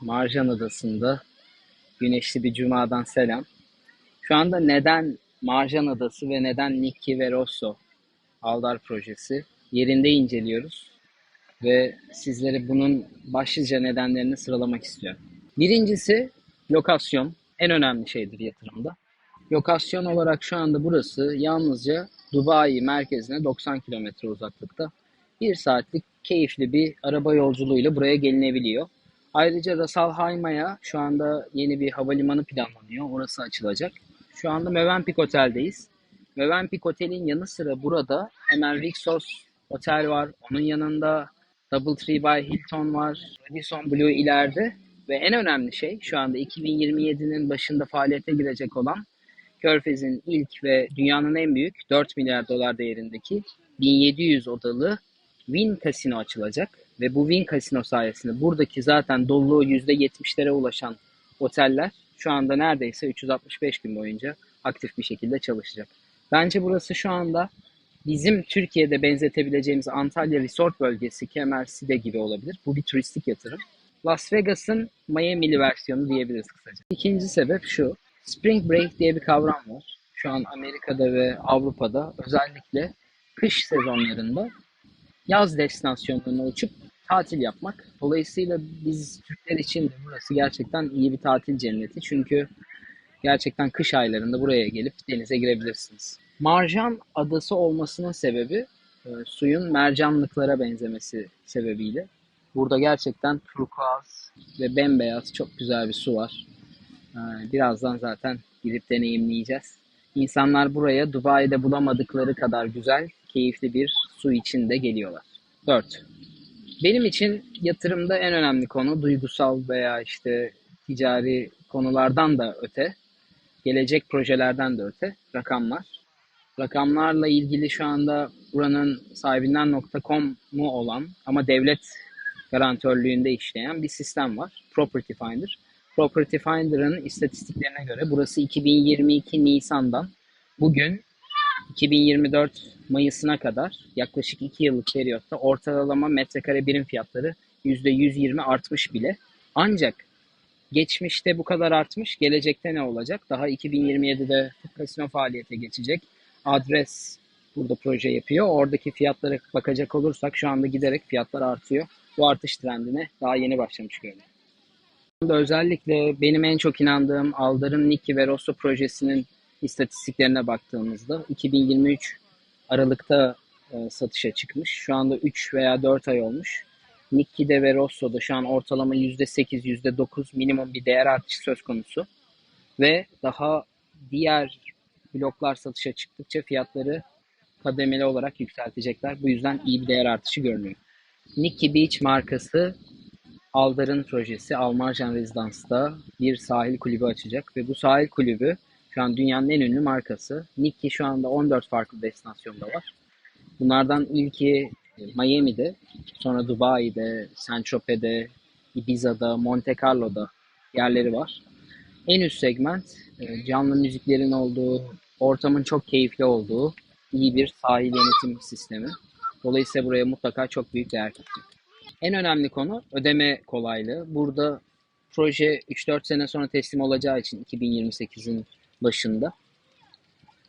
Marjan Adası'nda güneşli bir cumadan selam. Şu anda neden Marjan Adası ve neden Nikki ve Rosso Aldar projesi yerinde inceliyoruz ve sizlere bunun başlıca nedenlerini sıralamak istiyorum. Birincisi lokasyon en önemli şeydir yatırımda. Lokasyon olarak şu anda burası yalnızca Dubai merkezine 90 kilometre uzaklıkta. Bir saatlik keyifli bir araba yolculuğuyla buraya gelinebiliyor. Ayrıca Ras Al Khaimah'ya şu anda yeni bir havalimanı planlanıyor. Orası açılacak. Şu anda Mövenpick Otel'deyiz. Mövenpick Otel'in yanı sıra burada hemen Rixos Otel var. Onun yanında Doubletree by Hilton var. Radisson Blue ileride. Ve en önemli şey şu anda 2027'nin başında faaliyete girecek olan Körfez'in ilk ve dünyanın en büyük 4 milyar dolar değerindeki 1700 odalı Win Casino açılacak. Ve bu Win Casino sayesinde buradaki zaten doluluğu %70'lere ulaşan oteller şu anda neredeyse 365 gün boyunca aktif bir şekilde çalışacak. Bence burası şu anda bizim Türkiye'de benzetebileceğimiz Antalya Resort bölgesi, Kemer, Side gibi olabilir. Bu bir turistik yatırım. Las Vegas'ın Miami'li versiyonu diyebiliriz kısaca. İkinci sebep şu. Spring Break diye bir kavram var. Şu an Amerika'da ve Avrupa'da özellikle kış sezonlarında yaz destinasyonlarına uçup tatil yapmak. Dolayısıyla biz Türkler için de burası gerçekten iyi bir tatil cenneti. Çünkü gerçekten kış aylarında buraya gelip denize girebilirsiniz. Marjan adası olmasının sebebi e, suyun mercanlıklara benzemesi sebebiyle. Burada gerçekten turkuaz ve bembeyaz çok güzel bir su var. E, Birazdan zaten gidip deneyimleyeceğiz. İnsanlar buraya Dubai'de bulamadıkları kadar güzel, keyifli bir su için de geliyorlar. 4. Benim için yatırımda en önemli konu duygusal veya işte ticari konulardan da öte, gelecek projelerden de öte rakamlar. Rakamlarla ilgili şu anda buranın sahibinden.com mu olan ama devlet garantörlüğünde işleyen bir sistem var. Property Finder. Property Finder'ın istatistiklerine göre burası 2022 Nisan'dan bugün 2024 Mayıs'ına kadar yaklaşık 2 yıllık periyotta ortalama metrekare birim fiyatları %120 artmış bile. Ancak geçmişte bu kadar artmış, gelecekte ne olacak? Daha 2027'de kasino faaliyete geçecek. Adres burada proje yapıyor. Oradaki fiyatlara bakacak olursak şu anda giderek fiyatlar artıyor. Bu artış trendine daha yeni başlamış görünüyor. Özellikle benim en çok inandığım Aldar'ın Nikki ve Rosso projesinin istatistiklerine baktığımızda 2023 Aralık'ta e, satışa çıkmış. Şu anda 3 veya 4 ay olmuş. Nikki'de ve Rosso'da şu an ortalama %8, %9 minimum bir değer artışı söz konusu. Ve daha diğer bloklar satışa çıktıkça fiyatları kademeli olarak yükseltecekler. Bu yüzden iyi bir değer artışı görünüyor. Nikki Beach markası Aldar'ın projesi Almarjan Residence'da bir sahil kulübü açacak ve bu sahil kulübü şu an dünyanın en ünlü markası. Nikki şu anda 14 farklı destinasyonda var. Bunlardan ilki e, Miami'de, sonra Dubai'de, Saint-Tropez'de, Ibiza'da, Monte Carlo'da yerleri var. En üst segment e, canlı müziklerin olduğu, ortamın çok keyifli olduğu iyi bir sahil yönetim sistemi. Dolayısıyla buraya mutlaka çok büyük değer katacak. En önemli konu ödeme kolaylığı. Burada proje 3-4 sene sonra teslim olacağı için 2028'in başında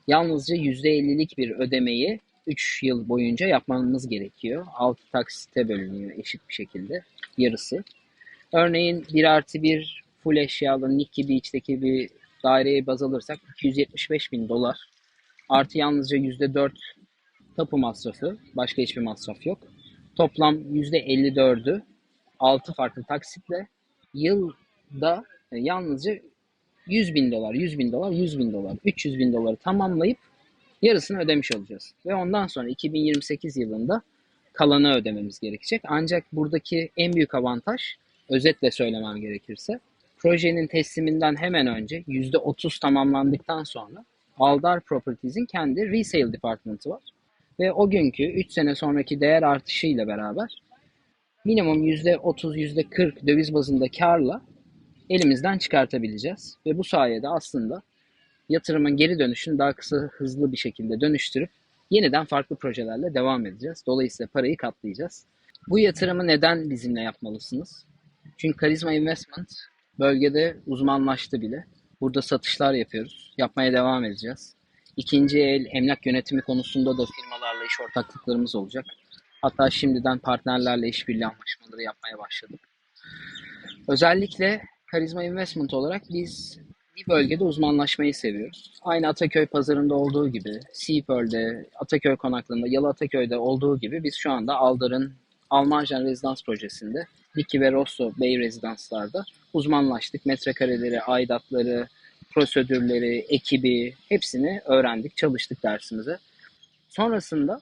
yalnızca %50'lik bir ödemeyi 3 yıl boyunca yapmamız gerekiyor. 6 taksite bölünüyor eşit bir şekilde yarısı. Örneğin 1 artı 1 full eşyalı Nikki Beach'teki bir daireye baz alırsak 275 bin dolar. Artı yalnızca %4 tapu masrafı. Başka hiçbir masraf yok. Toplam %54'ü 6 farklı taksitle yılda e, yalnızca 100 bin dolar, 100 bin dolar, 100 bin dolar, 300 bin doları tamamlayıp yarısını ödemiş olacağız. Ve ondan sonra 2028 yılında kalanı ödememiz gerekecek. Ancak buradaki en büyük avantaj, özetle söylemem gerekirse, projenin tesliminden hemen önce %30 tamamlandıktan sonra Aldar Properties'in kendi resale department'ı var. Ve o günkü 3 sene sonraki değer artışıyla beraber minimum %30, %40 döviz bazında karla elimizden çıkartabileceğiz. Ve bu sayede aslında yatırımın geri dönüşünü daha kısa hızlı bir şekilde dönüştürüp yeniden farklı projelerle devam edeceğiz. Dolayısıyla parayı katlayacağız. Bu yatırımı neden bizimle yapmalısınız? Çünkü Karizma Investment bölgede uzmanlaştı bile. Burada satışlar yapıyoruz. Yapmaya devam edeceğiz. İkinci el emlak yönetimi konusunda da firmalarla iş ortaklıklarımız olacak. Hatta şimdiden partnerlerle işbirliği anlaşmaları yapmaya başladık. Özellikle Karizma Investment olarak biz bir bölgede uzmanlaşmayı seviyoruz. Aynı Ataköy pazarında olduğu gibi, Seapearl'de, Ataköy konaklığında, Yalı Ataköy'de olduğu gibi biz şu anda Aldar'ın Almanjan Rezidans projesinde Niki ve Rosso Bey Rezidanslar'da uzmanlaştık. Metrekareleri, aidatları, prosedürleri, ekibi hepsini öğrendik, çalıştık dersimize. Sonrasında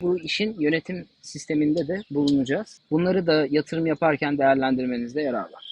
bu işin yönetim sisteminde de bulunacağız. Bunları da yatırım yaparken değerlendirmenizde yarar var.